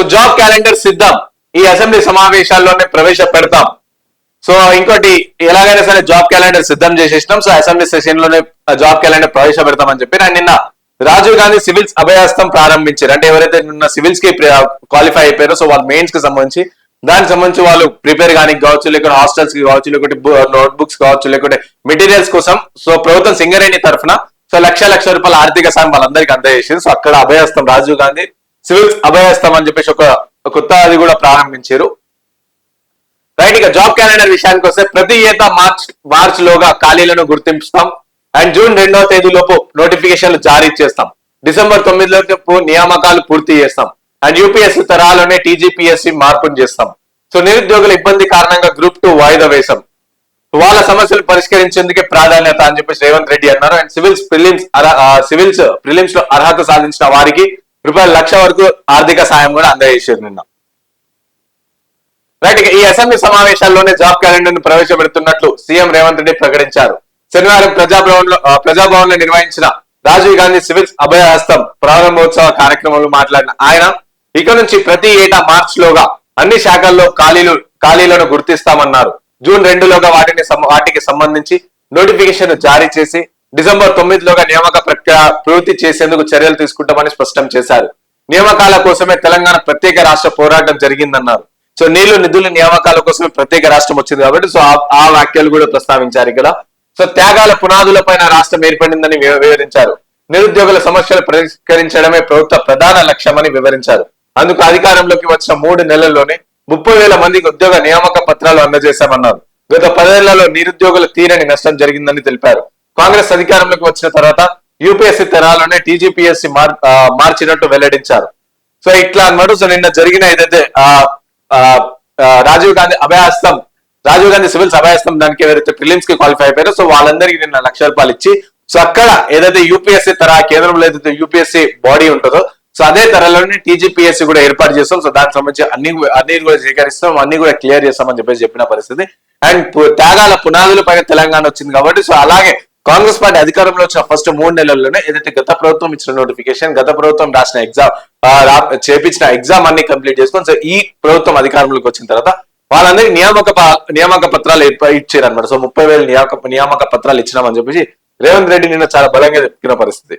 So job calendar సిద్ధం. ఈ assembly సమావేశాల్లోనే ప్రవేశపెడతాం so ఇంకోటి ఎలాగైనా సరే జాబ్ క్యాలెండర్ సిద్ధం చేసేసినాం. సో అసెంబ్లీ సెషన్లోనే జాబ్ క్యాలెండర్ ప్రవేశపెడతామని చెప్పి నేను నిన్న రాజీవ్ గాంధీ సివిల్స్ అభయాస్తం ప్రారంభించారు. అంటే ఎవరైతే నిన్న సివిల్స్కి క్వాలిఫై అయిపోయారో సో వాళ్ళ మెయిన్స్కి సంబంధించి దానికి సంబంధించి వాళ్ళు ప్రిపేర్ కానీ కావచ్చు లేకుంటే హాస్టల్స్కి కావచ్చు లేకుంటే నోట్బుక్స్ కావచ్చు లేకుంటే మెటీరియల్స్ కోసం సో ప్రభుత్వం సింగరేణి తరఫున సో లక్ష లక్ష రూపాయల ఆర్థిక సాయం వాళ్ళందరికీ అందజేసింది. సో అక్కడ అభయహస్తం రాజీవ్ గాంధీ సివిల్స్ అభయహస్తం అని చెప్పేసి ఒక కొత్త అది కూడా ప్రారంభించారు. రైట్ ఇక జాబ్ క్యాలెండర్ విషయానికి వస్తే ప్రతి ఏటా మార్చ్ మార్చ్ లోగా ఖాళీలను గుర్తింపుతాం అండ్ జూన్ రెండవ తేదీ లోపు నోటిఫికేషన్లు జారీ చేస్తాం. డిసెంబర్ తొమ్మిదిలోపు నియామకాలు పూర్తి చేస్తాం. అండ్ యూపీఎస్సీ తరాలోనే టీజీపీఎస్సీ మార్పును చేస్తాం. సో నిరుద్యోగుల ఇబ్బంది కారణంగా గ్రూప్ టూ వాయిదా వేశాం. వాళ్ళ సమస్యలు పరిష్కరించేందుకే ప్రాధాన్యత అని చెప్పేసి రేవంత్ రెడ్డి అన్నారు. అండ్ సివిల్స్ ప్రిలిమ్స్ సివిల్స్ ప్రిలిమ్స్లో అర్హత సాధించిన వారికి రూపాయల లక్ష వరకు ఆర్థిక సాయం కూడా అందజేసారు నిన్న. రైట్ ఇక ఈ అసెంబ్లీ సమావేశాల్లోనే జాబ్ క్యాలెండర్ను ప్రవేశపెడుతున్నట్లు సీఎం రేవంత్ రెడ్డి ప్రకటించారు. శనివారం ప్రజాభవన్లో ప్రజాభవన్లో నిర్వహించిన రాజీవ్ గాంధీ సివిల్స్ అభయహస్తం ప్రారంభోత్సవ కార్యక్రమంలో మాట్లాడిన ఆయన ఇక నుంచి ప్రతి ఏటా మార్చ్ లోగా అన్ని శాఖల్లో ఖాళీలు ఖాళీలను గుర్తిస్తామన్నారు. జూన్ రెండులోగా వాటిని వాటికి సంబంధించి నోటిఫికేషన్ జారీ చేసి డిసెంబర్ తొమ్మిదిలోగా నియామక ప్రక్రియ పూర్తి చేసేందుకు చర్యలు తీసుకుంటామని స్పష్టం చేశారు. నియామకాల కోసమే తెలంగాణ ప్రత్యేక రాష్ట్ర పోరాటం జరిగిందన్నారు. సో నీళ్ళు నిధుల నియామకాల కోసమే ప్రత్యేక రాష్ట్రం వచ్చింది కాబట్టి సో ఆ- వ్యాఖ్యలు కూడా ప్రస్తావించారు ఇక్కడ. సో త్యాగాల పునాదులపైన రాష్ట్రం ఏర్పడిందని వివరించారు. నిరుద్యోగుల సమస్యలు పరిష్కరించడమే ప్రభుత్వ ప్రధాన లక్ష్యమని వివరించారు. అందుకు అధికారంలోకి వచ్చిన మూడు నెలల్లోనే ముప్పై వేల మందికి ఉద్యోగ నియామక పత్రాలు అందజేశామన్నారు. గత పదేళ్ళలో నిరుద్యోగుల తీరని నష్టం జరిగిందని తెలిపారు. కాంగ్రెస్ అధికారంలోకి వచ్చిన తర్వాత యూపీఎస్సీ తరాలోనే టీజీపీఎస్సీ మార్ మార్చినట్టు వెల్లడించారు. సో ఇట్లా అన్నమాట సో నిన్న జరిగిన ఏదైతే ఆ, రాజీవ్ గాంధీ అభయాస్తం రాజీవ్ గాంధీ సివిల్స్ అభయాస్తం దానికి ఎవరైతే ప్రిలిమ్స్కి క్వాలిఫై అయిపోయారో సో వాళ్ళందరికీ నిన్న లక్ష రూపాయలు ఇచ్చి సో అక్కడ ఏదైతే యూపీఎస్సీ తర కేంద్రంలో ఏదైతే యూపీఎస్సీ బాడీ ఉంటుందో సో అదే తరలోనే టీజీపీఎస్సీ కూడా ఏర్పాటు చేస్తాం. సో దానికి సంబంధించి అన్ని అన్ని కూడా స్వీకరిస్తాం అన్ని కూడా క్లియర్ చేస్తామని చెప్పేసి చెప్పిన పరిస్థితి. అండ్ త్యాగాల పునాదుల పైన తెలంగాణ వచ్చింది కాబట్టి సో అలాగే కాంగ్రెస్ పార్టీ అధికారంలో వచ్చిన ఫస్ట్ మూడు నెలల్లోనే ఏదైతే గత ప్రభుత్వం ఇచ్చిన నోటిఫికేషన్ గత ప్రభుత్వం రాసిన ఎగ్జామ్ చేపించిన ఎగ్జామ్ అన్ని కంప్లీట్ చేసుకొని సో ఈ ప్రభుత్వం అధికారంలోకి వచ్చిన తర్వాత వాళ్ళందరికీ నియామక నియామక పత్రాలు ఇచ్చారు అనమాట సో ముప్పై వేల నియామక నియామక పత్రాలు ఇచ్చినామని చెప్పేసి రేవంత్ రెడ్డి నిన్న చాలా బలంగా చెప్పిన పరిస్థితి.